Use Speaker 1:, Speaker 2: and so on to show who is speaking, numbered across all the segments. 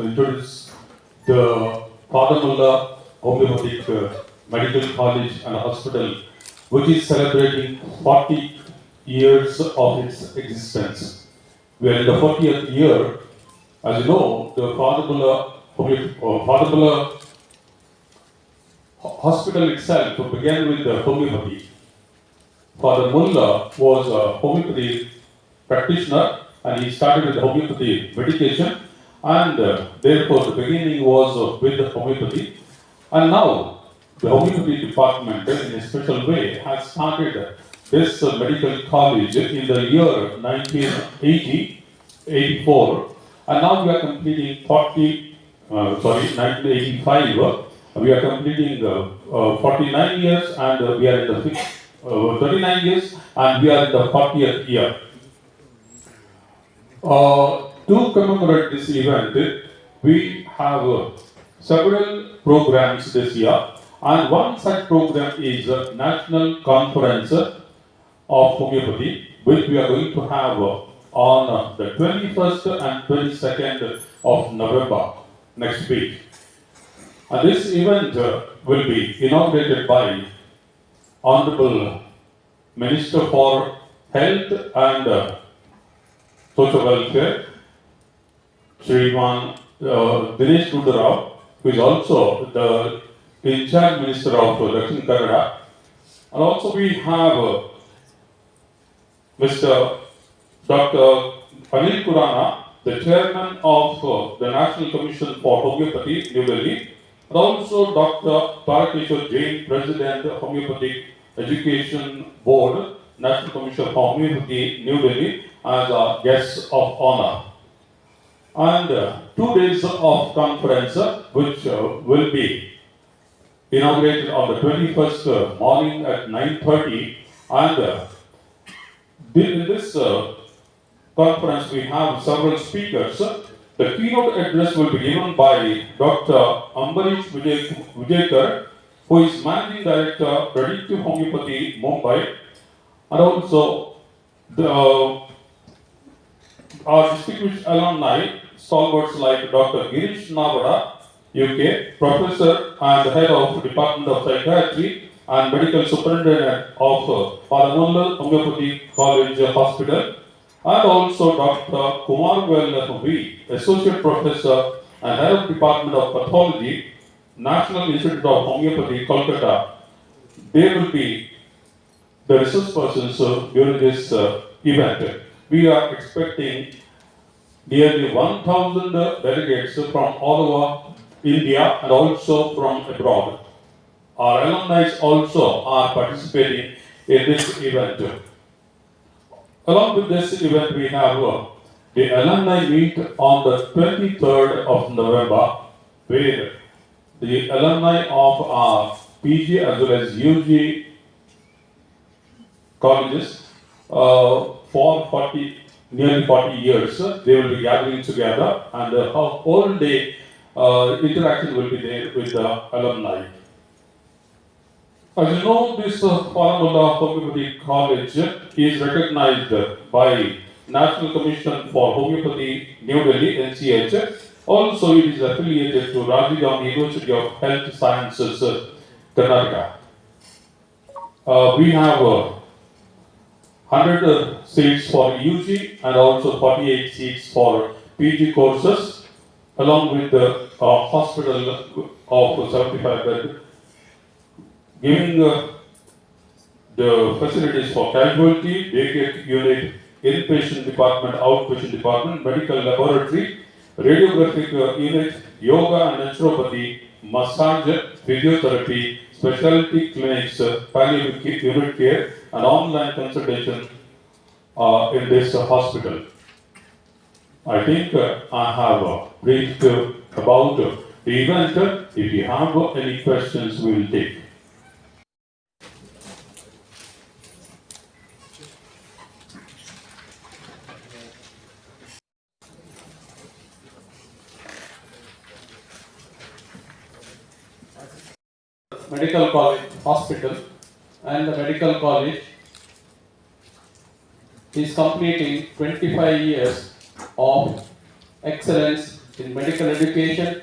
Speaker 1: introduce the Padamalla Homeopathic uh, Medical College and Hospital, which is celebrating 40 years of its existence. We are in the 40th year. As you know, the Padamalla Homeo- uh, Padamalla Ho- Hospital itself began with the homeopathy. Father Mulla was a homeopathy practitioner and he started with homeopathy medication and uh, therefore the beginning was uh, with the homeopathy and now the homeopathy department in a special way has started this uh, medical college in the year 1980 84 and now we are completing 40 uh, sorry 1985 uh, we are completing uh, uh, 49 years and we are in the fifth, uh, 39 years and we are in the 40th year. Uh, to commemorate this event, we have several programs this year, and one such program is a National Conference of Homeopathy, which we are going to have on the 21st and 22nd of November next week. And this event will be inaugurated by Honorable Minister for Health and social welfare, Sriman uh, Dinesh who is also the in charge minister of Dakshin Kannada. And also we have uh, Mr. Dr. Anil Kurana, the chairman of uh, the National Commission for Homeopathy, New Delhi, and also Dr. Tarakeshwar Jain, president of Homeopathic Education Board, National Commission for Homeopathy, New Delhi, as a guest of honor. And uh, two days of conference, uh, which uh, will be inaugurated on the 21st uh, morning at 9.30. And uh, in this uh, conference, we have several speakers. The keynote address will be given by Dr. Ambarish Vijay- Vijayakar, who is Managing Director, Predictive Homeopathy, Mumbai, and also the our distinguished alumni, stalwarts like Dr. Girish Navada, UK, Professor and Head of Department of Psychiatry and Medical Superintendent of uh, Paramount Homeopathy College Hospital, and also Dr. Kumar Well V, Associate Professor and Head of Department of Pathology, National Institute of Homeopathy, Kolkata. They will be the resource persons uh, during this uh, event. We are expecting nearly 1,000 delegates from all over India and also from abroad. Our alumni also are participating in this event. Along with this event, we have uh, the alumni meet on the 23rd of November, where the alumni of our PG as well as UG colleges uh, for 40, nearly 40 years. uh, They will be gathering together and the whole whole day uh, interaction will be there with the alumni. As you know, this uh, Paramount Homeopathy College is recognized by National Commission for Homeopathy, New Delhi, NCH. Also, it is affiliated to Rajiv Gandhi University of Health Sciences, uh, Karnataka. Uh, we have uh, 100 uh, seats for UG and also 48 seats for PG courses, along with the uh, hospital of 75 bed, giving uh, the facilities for casualty, daycare unit, inpatient department, outpatient department, medical laboratory, radiographic uh, unit, yoga and naturopathy, massage, physiotherapy, specialty clinics, uh, palliative unit care, and online consultation uh, in this uh, hospital. I think uh, I have uh, briefed uh, about uh, the event. If you have any questions, we will take.
Speaker 2: medical college hospital and the medical college is completing 25 years of excellence in medical education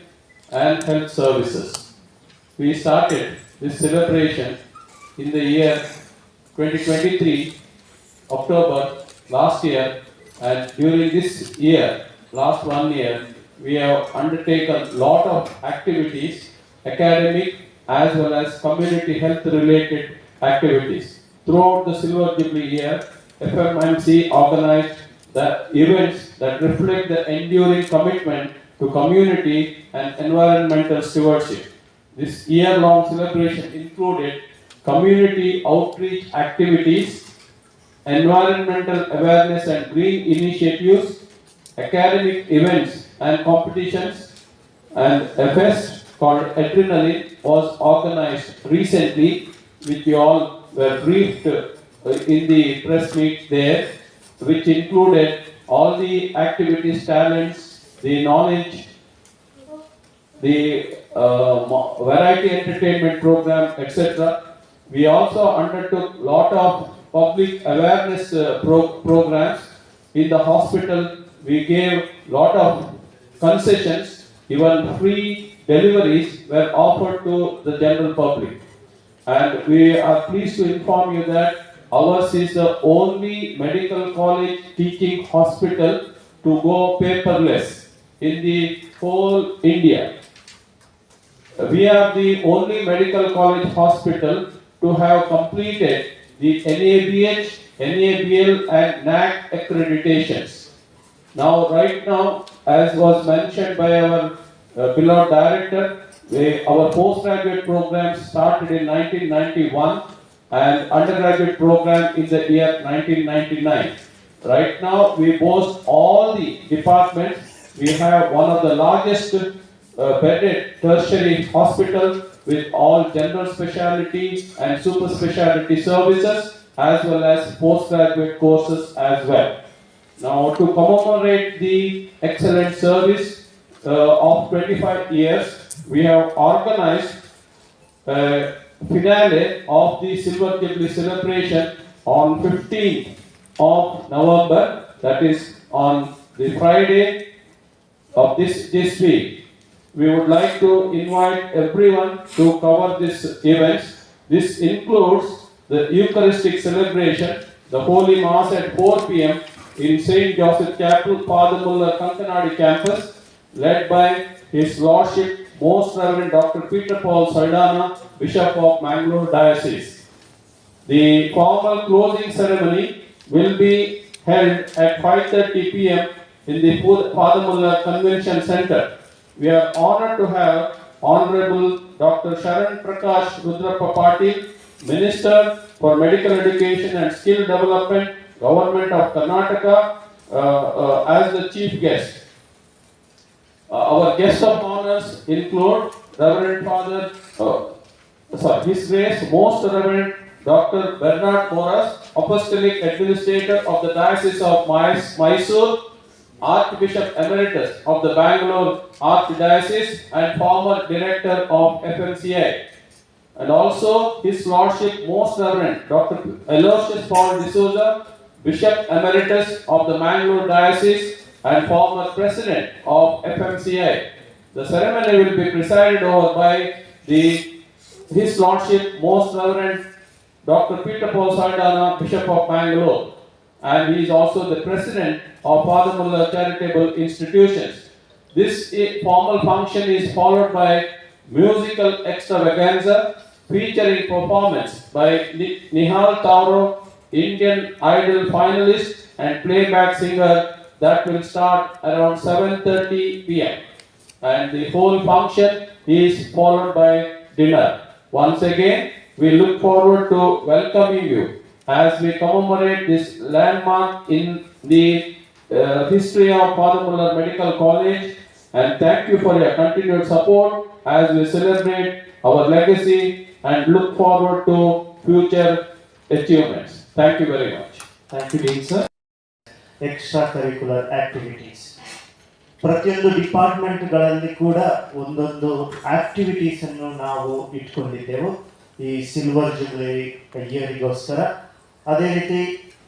Speaker 2: and health services. We started this celebration in the year 2023, October last year, and during this year, last one year, we have undertaken lot of activities, academic as well as community health related activities. Throughout the Silver Jubilee year, FMMC organized the events that reflect the enduring commitment to community and environmental stewardship. This year-long celebration included community outreach activities, environmental awareness and green initiatives, academic events and competitions, and a fest called Adrenaline was organized recently, which you all were briefed uh, in the press meet there, which included all the activities, talents, the knowledge, the uh, variety entertainment program, etc. We also undertook lot of public awareness uh, pro- programs in the hospital. We gave lot of concessions, even free deliveries were offered to the general public. And we are pleased to inform you that ours is the only medical college teaching hospital to go paperless in the whole India. We are the only medical college hospital to have completed the NABH, NABL and NAC accreditations. Now, right now, as was mentioned by our uh, beloved director, we, our postgraduate program started in 1991 and undergraduate program in the year 1999. Right now, we boast all the departments. We have one of the largest uh, bedded tertiary hospital with all general specialty and super specialty services as well as postgraduate courses as well. Now, to commemorate the excellent service uh, of 25 years, we have organized uh, finale of the Silver Jubilee celebration on 15th of November, that is on the Friday of this, this week. We would like to invite everyone to cover this event. This includes the Eucharistic celebration, the Holy Mass at 4 p.m. in St. Joseph Chapel, Padamula, Kankanadi campus, led by His Lordship Most Reverend Dr. Peter Paul Saldana, Bishop of Mangalore Diocese. The formal closing ceremony will be held at 5:30 p.m. in the Padamula Convention Center. We are honored to have Honorable Dr. Sharan Prakash Rudrappa Patil, Minister for Medical Education and Skill Development, Government of Karnataka, uh, uh, as the chief guest. Uh, our guests of honors include Reverend Father, uh, sorry, His Grace Most Reverend Dr. Bernard Moras, Apostolic Administrator of the Diocese of Mysore, Archbishop Emeritus of the Bangalore Archdiocese and former Director of FMCI. And also His Lordship Most Reverend Dr. Aloysius Paul D'Souza, Bishop Emeritus of the Mangalore Diocese and former President of FMCI. The ceremony will be presided over by the His Lordship Most Reverend Dr. Peter Paul Saldana, Bishop of Bangalore, And he is also the President of Father Muller Charitable Institutions. This formal function is followed by musical extravaganza featuring performance by Nihal Tauro, Indian Idol finalist and playback singer that will start around 7.30 pm and the whole function is followed by dinner. Once again, we look forward to welcoming you as we commemorate this landmark in the uh, history of Padamullar Medical College and thank you for your continued support as we celebrate our legacy and look forward to future achievements. Thank you very much.
Speaker 3: Thank you, Dean sir. Extra curricular activities ಪ್ರತಿಯೊಂದು ಡಿಪಾರ್ಟ್ಮೆಂಟ್ಗಳಲ್ಲಿ ಕೂಡ ಒಂದೊಂದು activities ಅನ್ನು ನಾವು ಇಟ್ಕೊಂಡಿದ್ದೆವು. ಈ silver jubilee ಇಯರಿಗೋಸ್ಕರ ಅದೇ ರೀತಿ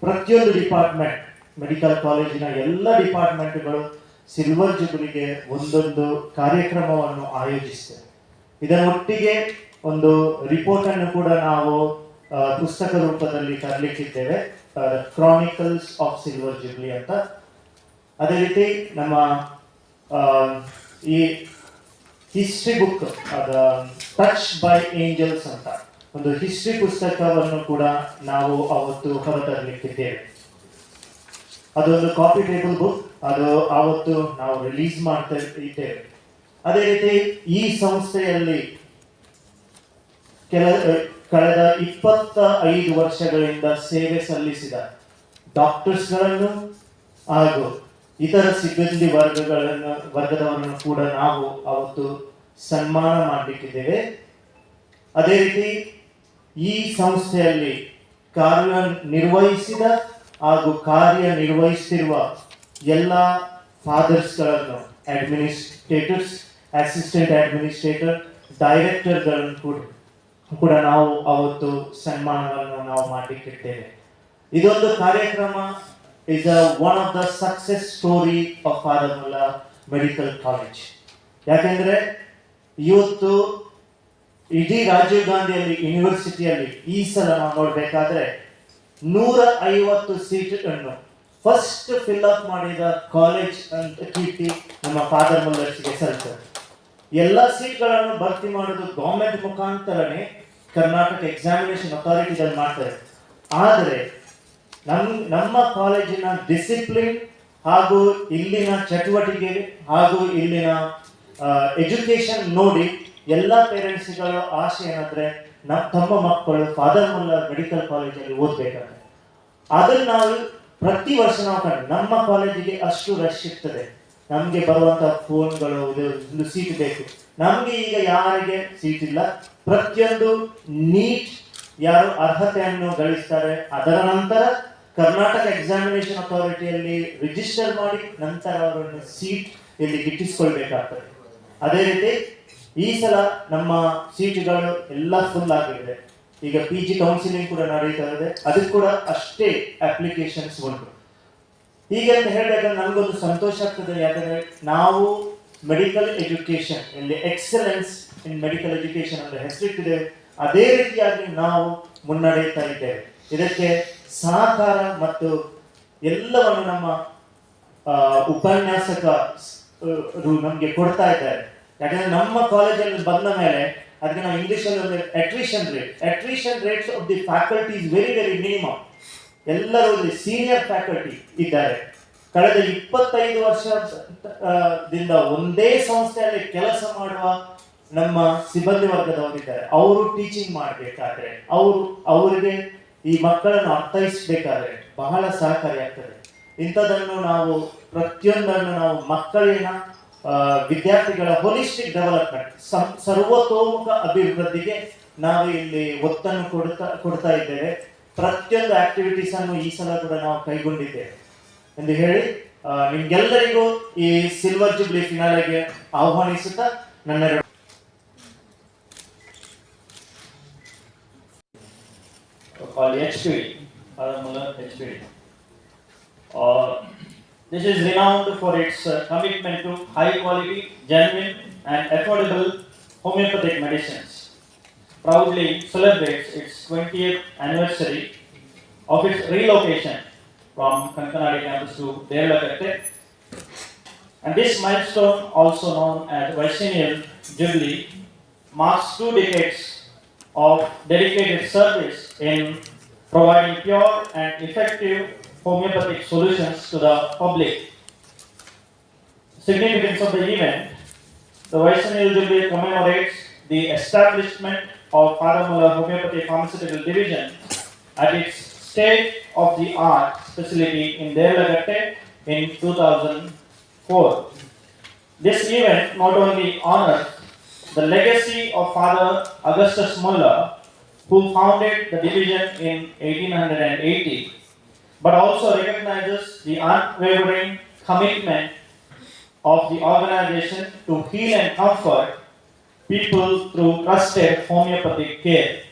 Speaker 3: ಪ್ರತಿಯೊಂದು ಡಿಪಾರ್ಟ್ಮೆಂಟ್ ಮೆಡಿಕಲ್ ಕಾಲೇಜಿನ ಎಲ್ಲ ಡಿಪಾರ್ಟ್ಮೆಂಟ್ಗಳು ಸಿಲ್ವರ್ ಜುಬ್ಲಿಗೆ ಒಂದೊಂದು ಕಾರ್ಯಕ್ರಮವನ್ನು ಆಯೋಜಿಸ್ತೇವೆ ಇದರ ಒಟ್ಟಿಗೆ ಒಂದು ರಿಪೋರ್ಟ್ ಅನ್ನು ಕೂಡ ನಾವು ಪುಸ್ತಕ ರೂಪದಲ್ಲಿ ತರಲಿಕ್ಕಿದ್ದೇವೆ. ಕ್ರಾನಿಕಲ್ಸ್ ಆಫ್ ಸಿಲ್ವರ್ ಜಿಬ್ಲಿ ಅಂತ. ಅದೇ ರೀತಿ ನಮ್ಮ ಈ ಹಿಸ್ಟ್ರಿ ಬುಕ್ ಅದ ಟಚ್ ಬೈ ಏಂಜಲ್ಸ್ ಅಂತ. ಒಂದು ಹಿಸ್ಟ್ರಿ ಪುಸ್ತಕವನ್ನು ಕೂಡ ನಾವು ಅವತ್ತು ಹೊರತರಲಿಕ್ಕಿದ್ದೇವೆ. ಅದೊಂದು ಕಾಪಿ ಟೇಬಲ್ ಬುಕ್ ಅದು ಆವತ್ತು ನಾವು ರಿಲೀಸ್ ಮಾಡ್ತಾ ಇದ್ದೇವೆ. ಅದೇ ರೀತಿ ಈ ಸಂಸ್ಥೆಯಲ್ಲಿ ಕೆಲ ಕಳೆದ ಇಪ್ಪತ್ತ ಐದು ವರ್ಷಗಳಿಂದ ಸೇವೆ ಸಲ್ಲಿಸಿದ ಡಾಕ್ಟರ್ಸ್ಗಳನ್ನು ಹಾಗೂ ಇತರ ಸಿಬ್ಬಂದಿ ವರ್ಗಗಳನ್ನು, ವರ್ಗದವರನ್ನು ಕೂಡ ನಾವು ಅವತ್ತು ಸನ್ಮಾನ ಮಾಡಲಿಕ್ಕಿದ್ದೇವೆ. ಅದೇ ರೀತಿ ಈ ಸಂಸ್ಥೆಯಲ್ಲಿ ಕಾರ್ಯ ನಿರ್ವಹಿಸಿದ ಹಾಗೂ ಕಾರ್ಯ ನಿರ್ವಹಿಸುತ್ತಿರುವ ಎಲ್ಲ ಫಾದರ್ಸ್ಗಳನ್ನು, ಅಡ್ಮಿನಿಸ್ಟ್ರೇಟರ್ಸ್, ಅಸಿಸ್ಟೆಂಟ್ ಅಡ್ಮಿನಿಸ್ಟ್ರೇಟರ್, ಡೈರೆಕ್ಟರ್ಗಳನ್ನು ಕೂಡ ಕೂಡ ನಾವು ಅವತ್ತು ಸನ್ಮಾನಗಳನ್ನು ನಾವು ಮಾಡಲಿಕ್ಕಿದ್ದೇವೆ ಇದೊಂದು ಕಾರ್ಯಕ್ರಮ is one of the success story of father Muller medical college ಯಾಕೆಂದ್ರೆ, ಇವತ್ತು ಇಡೀ ರಾಜೀವ್ ಗಾಂಧಿಯಲ್ಲಿ ಯೂನಿವರ್ಸಿಟಿಯಲ್ಲಿ ಈ ಸಲ ನಾವು ನೋಡ್ಬೇಕಾದ್ರೆ ನೂರ ಐವತ್ತು ಸೀಟ್ ಅನ್ನು ಫಸ್ಟ್ ಫಿಲ್ ಅಪ್ ಮಾಡಿದ ಕಾಲೇಜ್ ಅಂತ ಕೀರ್ತಿ ನಮ್ಮ ಫಾದರ್ ಮುಲ್ಲರ್ಸ್ಗೆ ಸಲ್ತದೆ. ಎಲ್ಲ ಸೀಟ್ಗಳನ್ನು ಭರ್ತಿ ಮಾಡೋದು ಗೌರ್ಮೆಂಟ್ ಮುಖಾಂತರನೇ ಕರ್ನಾಟಕ ಎಕ್ಸಾಮಿನೇಷನ್ ಅಥಾರಿಟಿದಲ್ಲಿ ಮಾಡ್ತಾರೆ. ಆದರೆ ನಮ್, ನಮ್ಮ ಕಾಲೇಜಿನ ಡಿಸಿಪ್ಲಿನ್ ಹಾಗೂ ಇಲ್ಲಿನ ಚಟುವಟಿಕೆ ಹಾಗೂ ಇಲ್ಲಿನ ಎಜುಕೇಶನ್ ನೋಡಿ ಎಲ್ಲ ಪೇರೆಂಟ್ಸ್ಗಳ ಆಸೆ ಏನಂದ್ರೆ ನಮ್ಮ ತಮ್ಮ ಮಕ್ಕಳು ಫಾದರ್ ಮುಲ್ಲರ್ ಮೆಡಿಕಲ್ ಕಾಲೇಜಲ್ಲಿ ಓದ್ಬೇಕಾದ್ರೆ. ಅದನ್ನ ನಾವು ಪ್ರತಿ ವರ್ಷ ನಾವು ಕಂಡು, ನಮ್ಮ ಕಾಲೇಜಿಗೆ ಅಷ್ಟು ರಶ್ ಇರ್ತದೆ. ನಮಗೆ ಬರುವಂತ ಫೋನ್ಗಳು ಸೀಟ್ ಬೇಕು. ನಮ್ಗೆ ಈಗ ಯಾರಿಗೆ ಸೀಟ್ ಇಲ್ಲ? ಪ್ರತಿಯೊಂದು ನೀಟ್ ಯಾರು ಅರ್ಹತೆಯನ್ನು ಗಳಿಸ್ತಾರೆ, ಅದರ ನಂತರ ಕರ್ನಾಟಕ ಎಕ್ಸಾಮಿನೇಷನ್ ಅಥಾರಿಟಿಯಲ್ಲಿ ರಿಜಿಸ್ಟರ್ ಮಾಡಿ ನಂತರ ಅವರನ್ನು ಸೀಟ್ ಇಲ್ಲಿ ಗಿಟ್ಟಿಸ್ಕೊಳ್ಬೇಕಾಗ್ತದೆ. ಅದೇ ರೀತಿ ಈ ಸಲ ನಮ್ಮ ಸೀಟ್ಗಳು ಎಲ್ಲ ಫುಲ್ ಆಗಿದೆ. ಈಗ ಪಿ ಜಿ ಕೌನ್ಸಿಲಿಂಗ್ ಕೂಡ ನಡೀತಾ ಇದೆ. ಅದಕ್ಕೆ ಕೂಡ ಅಷ್ಟೇ ಅಪ್ಲಿಕೇಶನ್ಸ್ ಉಂಟು. ಹೀಗೆ ಅಂತ ಹೇಳಬೇಕಂದ್ರೆ ನಮಗೊಂದು ಸಂತೋಷ ಆಗ್ತದೆ. ಯಾಕಂದ್ರೆ ನಾವು ಮೆಡಿಕಲ್ ಎಜುಕೇಶನ್ ಇಲ್ಲಿ ಎಕ್ಸಲೆನ್ಸ್ ಇನ್ ಮೆಡಿಕಲ್ ಎಜುಕೇಶನ್ ಅಂತ ಹೆಸರಿಟ್ಟಿದೆ. ಅದೇ ರೀತಿಯಾಗಿ ನಾವು ಮುನ್ನಡೆಯುತ್ತಾ ಇದ್ದೇವೆ. ಇದಕ್ಕೆ ಸಹಕಾರ ಮತ್ತು ಎಲ್ಲವನ್ನು ನಮ್ಮ ಉಪನ್ಯಾಸಕ ನಮಗೆ ಕೊಡ್ತಾ ಇದ್ದಾರೆ. ಯಾಕಂದ್ರೆ ನಮ್ಮ ಕಾಲೇಜಲ್ಲಿ ಬಂದ ಮೇಲೆ ಅದಕ್ಕೆ ನಾವು ಇಂಗ್ಲಿಷ್ ಅಲ್ಲಿ ಒಂದು attrition rate attrition rates of the faculty is very very minimum ಎಲ್ಲರೂ ಸೀನಿಯರ್ ಫ್ಯಾಕಲ್ಟಿ ಇದ್ದಾರೆ. ಕಳೆದ ಇಪ್ಪತ್ತೈದು ವರ್ಷದಿಂದ ಒಂದೇ ಸಂಸ್ಥೆಯಲ್ಲಿ ಕೆಲಸ ಮಾಡುವ ನಮ್ಮ ಸಿಬ್ಬಂದಿ ವರ್ಗದವರಿದ್ದಾರೆ. ಅವರು ಟೀಚಿಂಗ್ ಮಾಡಬೇಕಾದ್ರೆ, ಅವರು, ಅವರಿಗೆ ಈ ಮಕ್ಕಳನ್ನು ಅರ್ಥೈಸಬೇಕಾದ್ರೆ ಬಹಳ ಸಹಕಾರಿಯಾಗ್ತದೆ ಇಂಥದನ್ನು ನಾವು, ಪ್ರತಿಯೊಂದನ್ನು ನಾವು ಮಕ್ಕಳಿನ ವಿದ್ಯಾರ್ಥಿಗಳ ಹೋಲಿಸ್ಟಿಕ್ ಡೆವಲಪ್ಮೆಂಟ್ ಸರ್ವತೋಮುಖ ಅಭಿವೃದ್ಧಿಗೆ ನಾವು ಇಲ್ಲಿ ಒತ್ತನ್ನು ಕೊಡ್ತಾ ಕೊಡ್ತಾ ಇದ್ದೇವೆ. ಪ್ರತಿಯೊಂದು ಆಕ್ಟಿವಿಟೀಸ್ ಅನ್ನು ಈ ಸಲ ಕೂಡ ನಾವು ಕೈಗೊಂಡಿದ್ದೇವೆ. ಎಂದು ಹೇಳಿ ಆ, ನಿಮ್ಗೆಲ್ಲರಿಗೂ ಈ ಸಿಲ್ವರ್ ಜುಬ್ಲಿ ಫಿನಾಲೆಗೆ ಆಹ್ವಾನಿಸುತ್ತಾ ನನ್ನ ಎರಡು
Speaker 4: called HPD, Paramulla HPD. Uh, this is renowned for its uh, commitment to high quality, genuine, and affordable homeopathic medicines. Proudly celebrates its 20th anniversary of its relocation from Kankanadi campus to Derlakatte. And this milestone, also known as Vaisinial Jubilee, marks two decades of dedicated service in providing pure and effective homeopathic solutions to the public. Significance of the event, the Vaishnava Jubilee commemorates the establishment of Paramula Homeopathy Pharmaceutical Division at its state-of-the-art facility in Derlagatte in 2004. This event not only honors the legacy of Father Augustus Muller, who founded the division in 1880, but also recognizes the unwavering commitment of the organization to heal and comfort people through trusted homeopathic care.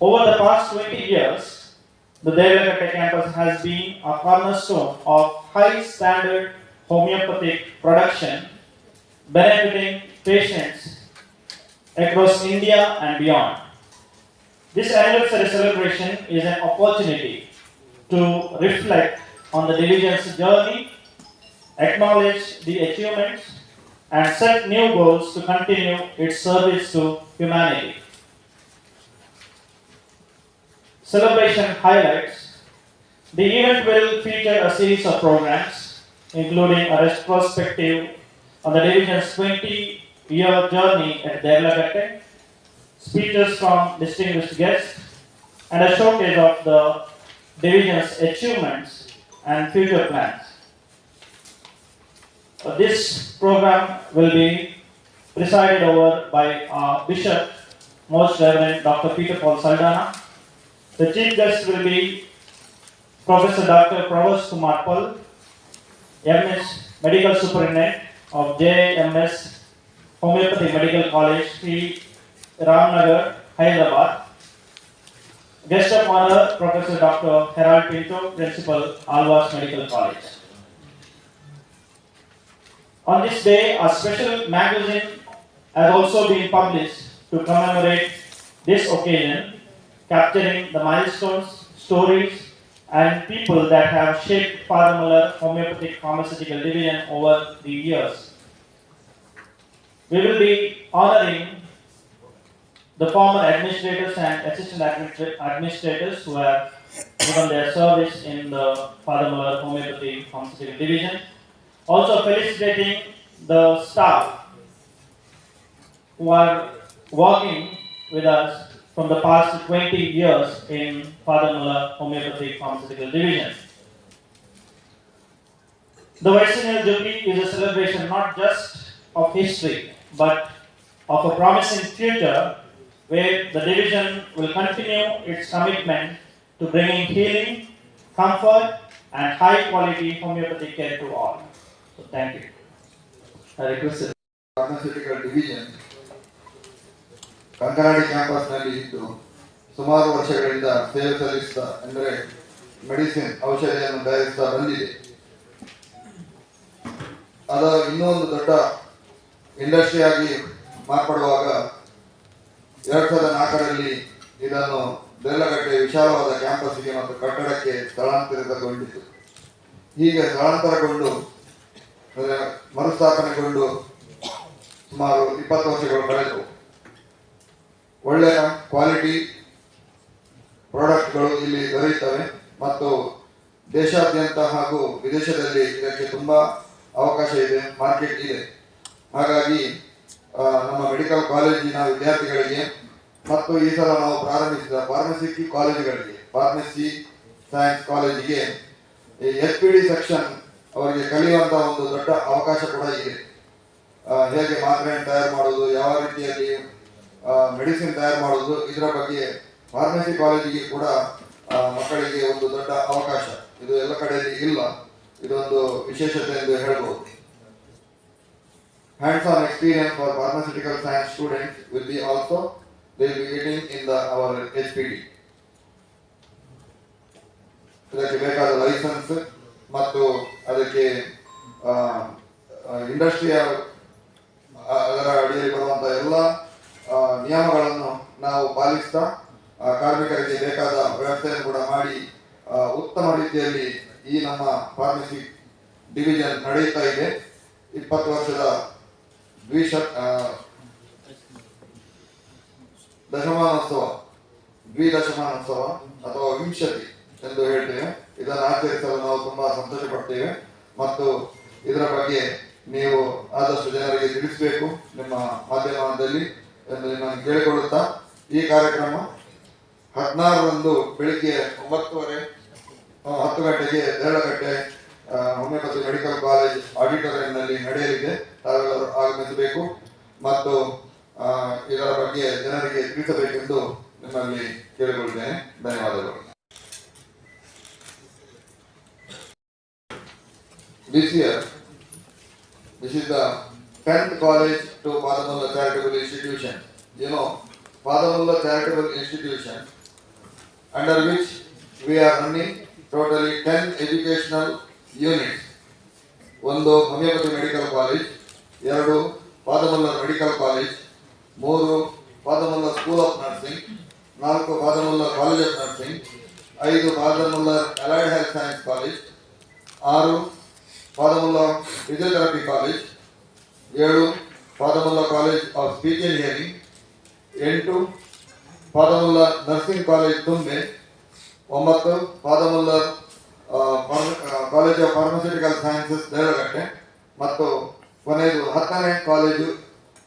Speaker 4: Over the past 20 years, the Devarapatta campus has been a cornerstone of high standard homeopathic production benefiting patients across India and beyond. This anniversary celebration is an opportunity to reflect on the division's journey, acknowledge the achievements, and set new goals to continue its service to humanity. Celebration highlights the event will feature a series of programs, including a retrospective on the division's 20 year journey at Devlagatte, speeches from distinguished guests, and a showcase of the division's achievements and future plans. Uh, This program will be presided over by our Bishop, Most Reverend Dr. Peter Paul Saldana. The chief guest will be Professor Dr. Pravas Kumar Pal, MS Medical Superintendent of JMS Homeopathy Medical College, Sri Ramnagar, Hyderabad. Guest of honor, Professor Dr. Herald Pinto, Principal, Alvas Medical College. On this day, a special magazine has also been published to commemorate this occasion, capturing the milestones, stories, and people that have shaped Muller Homeopathic Pharmaceutical Division over the years. We will be honoring the former administrators and assistant administra- administrators who have given their service in the Muller Homeopathy Pharmaceutical Division. Also felicitating the staff who are working with us from the past 20 years in Father Muller Homeopathic Pharmaceutical Division. The Vaisanal Jubilee is a celebration not just of history, but of a promising future where the division will continue its commitment to bringing healing, comfort, and high quality homeopathic care to all. So thank you.
Speaker 2: I request
Speaker 5: the pharmaceutical division Kankanady ಕ್ಯಾಂಪಸ್ನಲ್ಲಿ ಇದ್ದು ಸುಮಾರು ವರ್ಷಗಳಿಂದ ಸೇವೆ ಸಲ್ಲಿಸ್ತಾ ಅಂದರೆ medicine ಔಷಧಿಯನ್ನು ತಯಾರಿಸ್ತಾ ಬಂದಿದೆ. ಅದರ ಇನ್ನೊಂದು ದೊಡ್ಡ ಇಂಡಸ್ಟ್ರಿಯಾಗಿ ಮಾರ್ಪಡುವಾಗ ಎರಡು ಸಾವಿರದ ನಾಲ್ಕರಲ್ಲಿ ಇದನ್ನು ಬೆಲ್ಲಗಟ್ಟೆ ವಿಶಾಲವಾದ ಕ್ಯಾಂಪಸ್ಗೆ ಮತ್ತು ಕಟ್ಟಡಕ್ಕೆ ಸ್ಥಳಾಂತರಿತಗೊಂಡಿತು. ಹೀಗೆ ಸ್ಥಳಾಂತರಗೊಂಡು ಮರುಸ್ಥಾಪನೆಗೊಂಡು ಸುಮಾರು ಇಪ್ಪತ್ತು ವರ್ಷಗಳು ಕಳೆದವು. ಒಳ್ಳೆಯ ಕ್ವಾಲಿಟಿ ಪ್ರಾಡಕ್ಟ್ಗಳು ಇಲ್ಲಿ ದೊರೆಯುತ್ತವೆ ಮತ್ತು ದೇಶಾದ್ಯಂತ ಹಾಗೂ ವಿದೇಶದಲ್ಲಿ ಇದಕ್ಕೆ ತುಂಬ ಅವಕಾಶ ಇದೆ ಮಾರ್ಕೆಟ್ ಇದೆ. ಹಾಗಾಗಿ ನಮ್ಮ ಮೆಡಿಕಲ್ ಕಾಲೇಜಿನ ವಿದ್ಯಾರ್ಥಿಗಳಿಗೆ ಮತ್ತು ಈ ಸಲ ನಾವು ಪ್ರಾರಂಭಿಸಿದ ಫಾರ್ಮಸಿ ಕಾಲೇಜುಗಳಿಗೆ ಫಾರ್ಮಸಿ ಸೈನ್ಸ್ ಕಾಲೇಜಿಗೆ ಎಸ್ ಪಿ ಡಿ ಸೆಕ್ಷನ್ ಅವರಿಗೆ ಕಲಿಯುವಂತಹ ಒಂದು ದೊಡ್ಡ ಅವಕಾಶ ಕೂಡ ಇದೆ. ಹೇಗೆ ಮಾತ್ರೆಯನ್ನು ತಯಾರು ಮಾಡೋದು ಯಾವ ರೀತಿಯಲ್ಲಿ ಮೆಡಿಸಿನ್ ತಯಾರು ಮಾಡುವುದು ಇದರ ಬಗ್ಗೆ ಫಾರ್ಮಸಿ ಕಾಲೇಜಿಗೆ ಕೂಡ ಮಕ್ಕಳಿಗೆ ಒಂದು ದೊಡ್ಡ ಅವಕಾಶ. ಇದು ಎಲ್ಲ ಕಡೆಯಲ್ಲಿ ಇಲ್ಲ. ಇದೊಂದು ವಿಶೇಷತೆ ಎಂದು ಹೇಳಬಹುದು. Hands on experience for pharmaceutical science student will be also they will be getting in the our H P D ಇದಕ್ಕೆ ಬೇಕಾದ ಲೈಸೆನ್ಸ್ ಮತ್ತು ಅದಕ್ಕೆ ಇಂಡಸ್ಟ್ರಿಯ ಅದರ ಅಡಿಯಲ್ಲಿ ಬರುವಂತಹ ಎಲ್ಲ ನಿಯಮಗಳನ್ನು ನಾವು ಪಾಲಿಸ್ತಾ ಕಾರ್ಮಿಕರಿಗೆ ಬೇಕಾದ ವ್ಯವಸ್ಥೆಯನ್ನು ಕೂಡ ಮಾಡಿ ಉತ್ತಮ ರೀತಿಯಲ್ಲಿ ಈ ನಮ್ಮ ಫಾರ್ಮಸಿ ಡಿವಿಷನ್ ನಡೆಯುತ್ತಾ ಇದೆ. ಇಪ್ಪತ್ತು ವರ್ಷದ ದ್ವಿಶ ದ್ವಿ ದಶಮಾನೋತ್ಸವ, ದ್ವಿದಶಮಾನೋತ್ಸವ ಅಥವಾ ವಿಂಶತಿ ಎಂದು ಹೇಳ್ತೇವೆ. ಇದನ್ನು ಆಚರಿಸಲು ನಾವು ತುಂಬಾ ಸಂತೋಷ ಪಡ್ತೇವೆ ಮತ್ತು ಇದರ ಬಗ್ಗೆ ನೀವು ಆದಷ್ಟು ಜನರಿಗೆ ತಿಳಿಸಬೇಕು ನಿಮ್ಮ ಮಾಧ್ಯಮದಲ್ಲಿ. ಎಂದು ನಾನು ಕೇಳಿಕೊಳ್ಳುತ್ತಾ ಈ ಕಾರ್ಯಕ್ರಮ ಹದಿನಾರರಂದು ಬೆಳಿಗ್ಗೆ ಒಂಬತ್ತುವರೆ ಹತ್ತು ಗಂಟೆಗೆ ದೇಳಗಟ್ಟೆ ಹೋಮಿಯೋಪತಿ ಮೆಡಿಕಲ್ ಕಾಲೇಜ್ ಆಡಿಟೋರಿಯಂನಲ್ಲಿ ನಡೆಯಲಿದೆ. ತಾವೆಲ್ಲರೂ ಆಗಮಿಸಬೇಕು ಮತ್ತು ಇದರ ಬಗ್ಗೆ ಜನರಿಗೆ ತಿಳಿಸಬೇಕೆಂದು ನಿಮ್ಮಲ್ಲಿ ಕೇಳಿಕೊಳ್ಳುತ್ತೇನೆ. ಧನ್ಯವಾದಗಳು. This year, tenth college to Padamulla Charitable Institution. You know, Padamulla Charitable Institution, under which we are running totally ten educational units. ಒಂದು ಹೋಮಿಯೋಪತಿ ಮೆಡಿಕಲ್ ಕಾಲೇಜ್ ಎರಡು ಪಾದಮಲ್ಲರ್ ಮೆಡಿಕಲ್ ಕಾಲೇಜ್ ಮೂರು ಪಾದಮಲ್ಲರ್ ಸ್ಕೂಲ್ ಆಫ್ ನರ್ಸಿಂಗ್ ನಾಲ್ಕು ಪಾದಮಲ್ಲರ್ ಕಾಲೇಜ್ ಆಫ್ ನರ್ಸಿಂಗ್ ಐದು Father Muller allied health science college ಆರು ಪಾದಮಲ್ಲರ್ physiotherapy college ಏಳು, Father Muller college of speech engineering ಎಂಟು, Father Muller nursing college Thumbay. ಒಂಬತ್ತು, Father Muller college of pharmaceutical sciences Devaragatte ಮತ್ತು ಕೊನೆಯದು ಹತ್ತನೇ college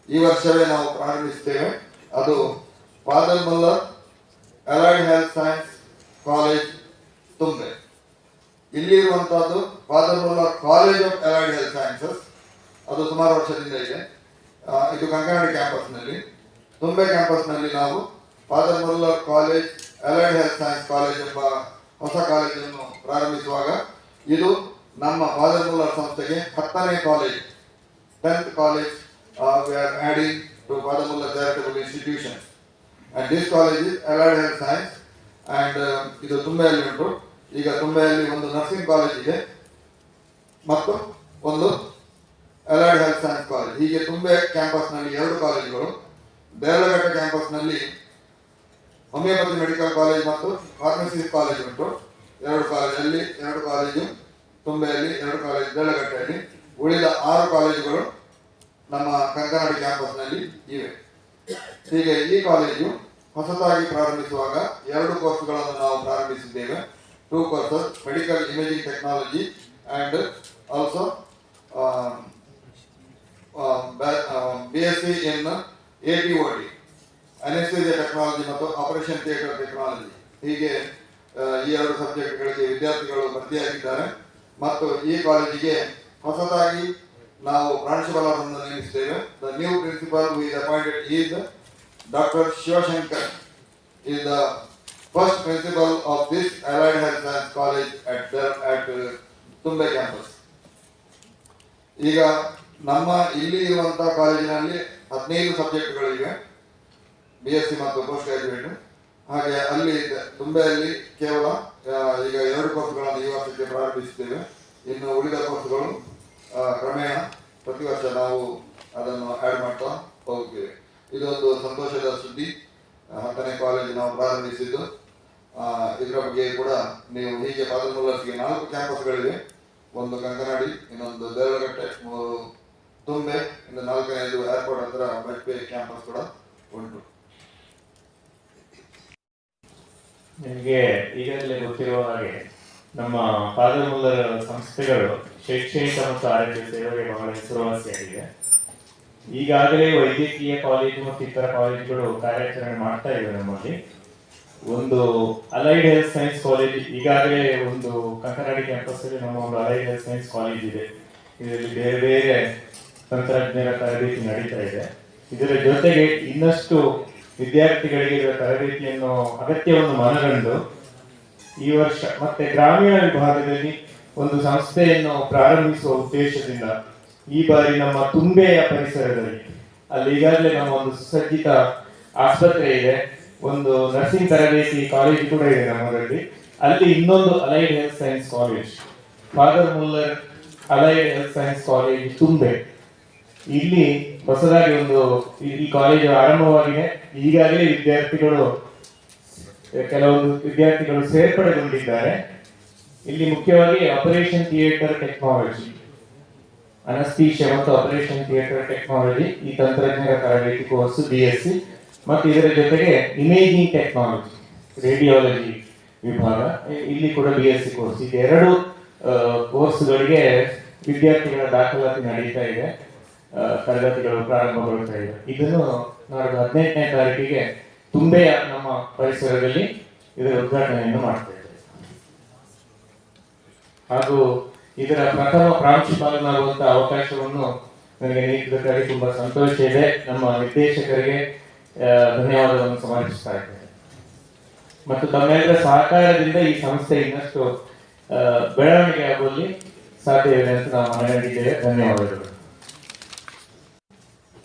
Speaker 5: ಈ ವರ್ಷವೇ ನಾವು ಪ್ರಾರಂಭಿಸುತ್ತೇವೆ. ಅದು Father Muller allied health science college Thumbay. ಇಲ್ಲಿರುವಂತಹದ್ದು Father Muller college of allied health sciences. ಅದು ಸುಮಾರು ವರ್ಷದಿಂದ ಇದೆ. ಇದು ಕಂಕನಾಡಿ ಕ್ಯಾಂಪಸ್ನಲ್ಲಿ. ತುಂಬೆ ಕ್ಯಾಂಪಸ್ನಲ್ಲಿ ನಾವು Father college, allied health science college ಎಂಬ ಹೊಸ ಕಾಲೇಜನ್ನು ಪ್ರಾರಂಭಿಸುವಾಗ ಇದು ನಮ್ಮ ಫಾದರ್ ಸಂಸ್ಥೆಗೆ ಹತ್ತನೇ college, tenth college adding to Father Muller charitable institution and this college is allied health science and ಇದು ತುಂಬೆಯಲ್ಲಿ ಉಂಟು. ಈಗ ತುಂಬೆಯಲ್ಲಿ ಒಂದು ನರ್ಸಿಂಗ್ ಕಾಲೇಜ್ ಇದೆ. ಮತ್ತು ಒಂದು ಅಲೈಡ್ ಹೆಲ್ತ್ ಸೈನ್ಸ್ ಕಾಲೇಜ್ ಹೀಗೆ ತುಂಬೆ ಕ್ಯಾಂಪಸ್ನಲ್ಲಿ ಎರಡು ಕಾಲೇಜುಗಳು ಬೇರಲಘಟ್ಟ ಕ್ಯಾಂಪಸ್ನಲ್ಲಿ ಹೋಮಿಯೋಪತಿ ಮೆಡಿಕಲ್ ಕಾಲೇಜ್ ಮತ್ತು ಫಾರ್ಮಸಿ ಕಾಲೇಜ್ ಉಂಟು. ಎರಡು ಕಾಲೇಜಲ್ಲಿ ಎರಡು ಕಾಲೇಜು ತುಂಬೆಯಲ್ಲಿ ಎರಡು ಕಾಲೇಜ್ ಬೇಲಘಟ್ಟೆಯಲ್ಲಿ ಉಳಿದ ಆರು ಕಾಲೇಜುಗಳು ನಮ್ಮ ಕಂಕನಾಡಿ ಕ್ಯಾಂಪಸ್ನಲ್ಲಿ ಇವೆ. ಹೀಗೆ ಈ ಕಾಲೇಜು ಹೊಸದಾಗಿ ಪ್ರಾರಂಭಿಸುವಾಗ ಎರಡು ಕೋರ್ಸ್ಗಳನ್ನು ನಾವು ಪ್ರಾರಂಭಿಸಿದ್ದೇವೆ. Two courses medical imaging technology and also B S C in A T O T anaesthesia technology ಮತ್ತು ಆಪರೇಷನ್ ಥಿಯೇಟರ್ ಟೆಕ್ನಾಲಜಿ ಹೀಗೆ ಈ ಎರಡು ಸಬ್ಜೆಕ್ಟ್ಗಳಿಗೆ ವಿದ್ಯಾರ್ಥಿಗಳು ಭರ್ತಿಯಾಗಿದ್ದಾರೆ. ಮತ್ತು ಈ ಕಾಲೇಜಿಗೆ ಹೊಸದಾಗಿ ನಾವು ಪ್ರಾಂಶುಪಾಲರನ್ನು ನೇಮಿಸಿದ್ದೇವೆ the new principal we appointed is doctor Shivashankar is the first principal of this Allied Health Science College at at Thumbay campus. ಈಗ ನಮ್ಮ ಇಲ್ಲಿ ಇರುವಂತಹ ಕಾಲೇಜಿನಲ್ಲಿ ಹದಿನೈದು ಸಬ್ಜೆಕ್ಟ್ಗಳಿವೆ. ಬಿ ಎಸ್ ಸಿ ಮತ್ತು ಪೋಸ್ಟ್ ಗ್ರಾಜುಯೇಟ್ ಹಾಗೆ ಅಲ್ಲಿ ತುಂಬೆಯಲ್ಲಿ ಕೇವಲ ಈಗ ಎರಡು ಕೋರ್ಸ್ಗಳನ್ನು ಈ ವರ್ಷಕ್ಕೆ ಪ್ರಾರಂಭಿಸುತ್ತೇವೆ. ಇನ್ನು ಉಳಿದ ಕೋರ್ಸ್ಗಳು ಕ್ರಮೇಣ ಪ್ರತಿ ವರ್ಷ ನಾವು ಅದನ್ನು ಆ್ಯಡ್ ಮಾಡ್ತಾ ಹೋಗ್ತೇವೆ. ಇದೊಂದು ಸಂತೋಷದ ಸುದ್ದಿ. ಹತ್ತನೇ ಕಾಲೇಜು ನಾವು ಪ್ರಾರಂಭಿಸಿದ್ದು. ಇದರ ಬಗ್ಗೆ ಕೂಡ ನೀವು ಹೀಗೆ ಪಾದಮೂಲಿಗೆ ನಾಲ್ಕು ಕ್ಯಾಂಪಸ್ಗಳಿವೆ ಒಂದು ಕಂಕನಾಡಿ, ಇನ್ನೊಂದು ದೇವರಗಟ್ಟೆ ಮೂರು ತುಂಬೆ ಇನ್ನು ನಾಲ್ಕನೇದು ಏರ್ಪೋರ್ಟ್ ಹತ್ರ ಬಜ್ಪೆ ಕ್ಯಾಂಪಸ್ ಕೂಡ ಉಂಟು.
Speaker 6: ನಿಮಗೆ ಈಗಾಗಲೇ ಗೊತ್ತಿರುವ ಹಾಗೆ ನಮ್ಮ ಫಾದರ್ ಸಂಸ್ಥೆಗಳು ಶೈಕ್ಷಣಿಕ ಮತ್ತು ಆರೋಗ್ಯ ಸೇವೆಗೆ ಬಹಳ ಹೆಸರುವಾಸಿಯಾಗಿದೆ. ಈಗಾಗಲೇ ವೈದ್ಯಕೀಯ ಕಾಲೇಜು ಮತ್ತು ಇತರ ಕಾಲೇಜುಗಳು ಕಾರ್ಯಾಚರಣೆ ಮಾಡ್ತಾ ಇವೆ ನಮ್ಮಲ್ಲಿ. ಒಂದು ಅಲೈಡ್ ಹೆಲ್ತ್ ಸೈನ್ಸ್ ಕಾಲೇಜ್ ಈಗಾಗಲೇ ಒಂದು ಕಂಕನಾಡಿ ಕ್ಯಾಂಪಸ್ ಅಲ್ಲಿ ನಮ್ಮ ಒಂದು ಅಲೈಡ್ ಹೆಲ್ತ್ ಸೈನ್ಸ್ ಕಾಲೇಜ್ ಇದೆ. ಇದರಲ್ಲಿ ಬೇರೆ ಬೇರೆ ತಂತ್ರಜ್ಞರ ತರಬೇತಿ ನಡೀತಾ ಇದೆ. ಇದರ ಜೊತೆಗೆ ಇನ್ನಷ್ಟು ವಿದ್ಯಾರ್ಥಿಗಳಿಗೆ ಇದರ ತರಬೇತಿಯನ್ನು ಅಗತ್ಯವನ್ನು ಮನಗಂಡು ಈ ವರ್ಷ ಮತ್ತೆ ಗ್ರಾಮೀಣ ವಿಭಾಗದಲ್ಲಿ ಒಂದು ಸಂಸ್ಥೆಯನ್ನು ಪ್ರಾರಂಭಿಸುವ ಉದ್ದೇಶದಿಂದ ಈ ಬಾರಿ ನಮ್ಮ ತುಂಬೆಯ ಪರಿಸರದಲ್ಲಿ, ಅಲ್ಲಿ ಈಗಾಗಲೇ ನಮ್ಮ ಒಂದು ಸುಸಜ್ಜಿತ ಆಸ್ಪತ್ರೆ ಇದೆ, ಒಂದು ನರ್ಸಿಂಗ್ ತರಬೇತಿ ಕಾಲೇಜ್ ಕೂಡ ಇದೆ ನಮ್ಮಲ್ಲಿ ಅಲ್ಲಿ ಇನ್ನೊಂದು allied health science college Father Muller allied health science college Thumbay. ಇಲ್ಲಿ ಹೊಸದಾಗಿ ಒಂದು ಈ- ಕಾಲೇಜು ಆರಂಭವಾಗಿದೆ. ಈಗಾಗಲೇ ವಿದ್ಯಾರ್ಥಿಗಳು, ಕೆಲವೊಂದು ವಿದ್ಯಾರ್ಥಿಗಳು ಸೇರ್ಪಡೆಗೊಂಡಿದ್ದಾರೆ. ಇಲ್ಲಿ ಮುಖ್ಯವಾಗಿ ಆಪರೇಷನ್ ಥಿಯೇಟರ್ ಟೆಕ್ನಾಲಜಿ ಅನಸ್ತೀಶ ಮತ್ತು ಆಪರೇಷನ್ ಥಿಯೇಟರ್ ಟೆಕ್ನಾಲಜಿ ಈ ತಂತ್ರಜ್ಞರ ತರಬೇತಿ ಕೋರ್ಸ್ ಬಿ ಎಸ್ ಸಿ ಮತ್ತು ಇದರ ಜೊತೆಗೆ ಇಮೇಜಿಂಗ್ ಟೆಕ್ನಾಲಜಿ ರೇಡಿಯಾಲಜಿ ವಿಭಾಗ. ಇಲ್ಲಿ ಕೂಡ ಬಿ ಎಸ್ ಸಿ ಕೋರ್ಸ್. ಇದೆ ಎರಡು ಕೋರ್ಸ್ಗಳಿಗೆ ವಿದ್ಯಾರ್ಥಿಗಳ ದಾಖಲಾತಿ ನಡೀತಾ ಇದೆ. ತರಗತಿಗಳು ಪ್ರಾರಂಭಗೊಳ್ತಾ ಇದೆ. ಇದನ್ನು ನಾಡಿದ್ದು ಹದಿನೆಂಟನೇ ತಾರೀಕಿಗೆ ತುಂಬೆಯ ನಮ್ಮ ಪರಿಸರದಲ್ಲಿ ಇದರ ಉದ್ಘಾಟನೆಯನ್ನು ಮಾಡ್ತಾ ಇದ್ದೇವೆ. ಹಾಗೂ ಇದರ ಪ್ರಥಮ ಪ್ರಾಂಶುಪಾಲನಾಗುವಂತಹ ಅವಕಾಶವನ್ನು ನನಗೆ ನೀಡಿದ್ದಕ್ಕಾಗಿ ತುಂಬಾ ಸಂತೋಷ ಇದೆ. ನಮ್ಮ ನಿರ್ದೇಶಕರಿಗೆ ಧನ್ಯವಾದವನ್ನು ಸಮರ್ಪಿಸ್ತಾ ಇದ್ದೇನೆ. ಮತ್ತು ತಮ್ಮೆಲ್ಲರ ಸಹಕಾರದಿಂದ ಈ ಸಂಸ್ಥೆ ಇನ್ನಷ್ಟು ಬೆಳವಣಿಗೆ ಆಗುವಲ್ಲಿ ಸಾಧ್ಯವಿದೆ ಅಂತ ನಾವು ಮನಗಂಡಿದ್ದೇವೆ. ಧನ್ಯವಾದಗಳು.